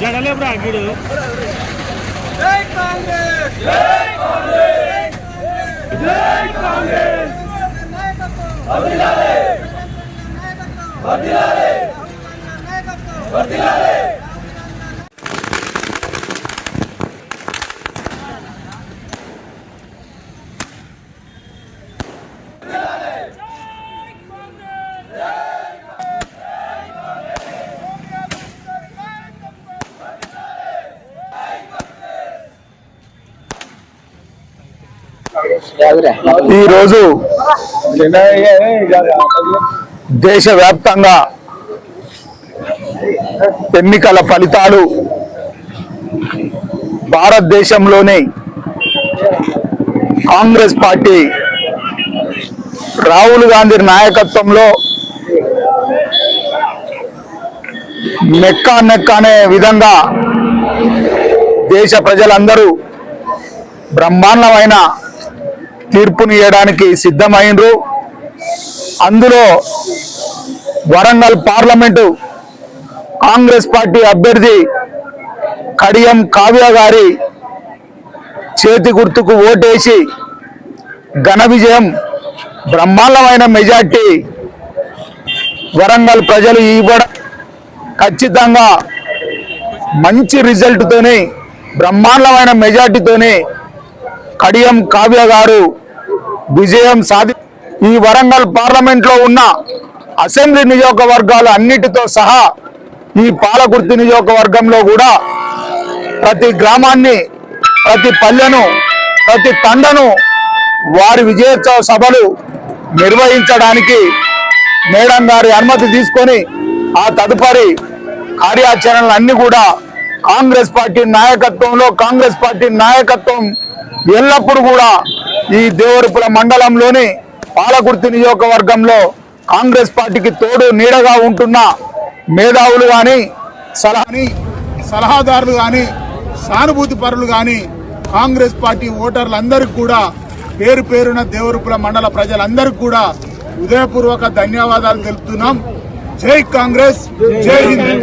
జడలేపురా గిడు జై కాంగ్రెస్ జై కాంగ్రెస్ జై కాంగ్రెస్ ఈరోజు దేశవ్యాప్తంగా ఎన్నికల ఫలితాలు భారతదేశంలోని కాంగ్రెస్ పార్టీ రాహుల్ గాంధీ నాయకత్వంలో నెక్కా నెక్క అనే విధంగా దేశ ప్రజలందరూ బ్రహ్మాండమైన తీర్పుని ఇవ్వడానికి సిద్ధమైనరు అందులో వరంగల్ పార్లమెంటు కాంగ్రెస్ పార్టీ అభ్యర్థి కడియం కావ్య గారి చేతి గుర్తుకు ఓటేసి ఘన విజయం బ్రహ్మాండమైన మెజార్టీ వరంగల్ ప్రజలు ఇవ్వడం. ఖచ్చితంగా మంచి రిజల్ట్తోనే బ్రహ్మాండమైన మెజార్టీతోనే కడియం కావ్య గారు విజయం సాధి ఈ వరంగల్ పార్లమెంట్లో ఉన్న అసెంబ్లీ నియోజకవర్గాలు అన్నిటితో సహా ఈ పాలకుర్తి నియోజకవర్గంలో కూడా ప్రతి గ్రామాన్ని ప్రతి పల్లెను ప్రతి తండను వారి విజయోత్సవ సభలు నిర్వహించడానికి మేడం గారి అనుమతి తీసుకొని ఆ తదుపరి కార్యాచరణలన్నీ కూడా కాంగ్రెస్ పార్టీ నాయకత్వంలో కాంగ్రెస్ పార్టీ నాయకత్వం ఎల్లప్పుడూ కూడా ఈ దేవరపుల మండలంలోని పాలకుర్తి నియోజకవర్గంలో కాంగ్రెస్ పార్టీకి తోడు నీడగా ఉంటున్న మేధావులు కానీ సలహాని సలహాదారులు కానీ సానుభూతి పరులు కానీ కాంగ్రెస్ పార్టీ ఓటర్లందరికీ కూడా పేరు పేరున దేవరపుల మండల ప్రజలందరికీ కూడా ఉదయపూర్వక ధన్యవాదాలు తెలుపుతున్నాం. జై కాంగ్రెస్ జై హింద్.